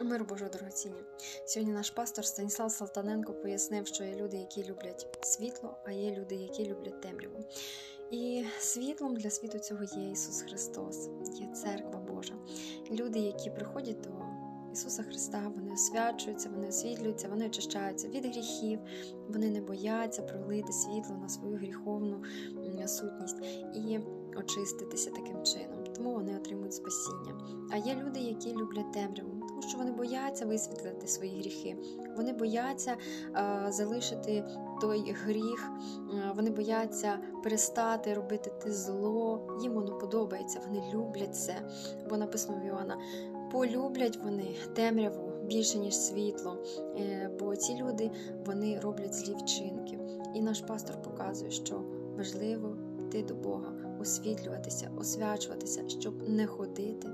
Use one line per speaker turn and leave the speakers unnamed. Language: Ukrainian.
Мир Божого дорогоціння. Сьогодні наш пастор Станіслав Салтаненко пояснив, що є люди, які люблять світло, а є люди, які люблять темряву. І світлом для світу цього є Ісус Христос, є церква Божа. Люди, які приходять до Ісуса Христа, вони освячуються, вони освітлюються, вони очищаються від гріхів, вони не бояться пролити світло на свою гріховну сутність і очиститися таким чином. Тому вони отримують спасіння. А є люди, які люблять темряву, тому що вони бояться висвітлити свої гріхи. Вони бояться е, залишити той гріх, е, вони бояться перестати робити те зло. Їм воно подобається, вони люблять це. Бо написано в Іоанна, полюблять вони темряву більше, ніж світло. Е, бо ці люди вони роблять злі вчинки. І наш пастор показує, що важливо йти до Бога, освітлюватися, освячуватися, щоб не ходити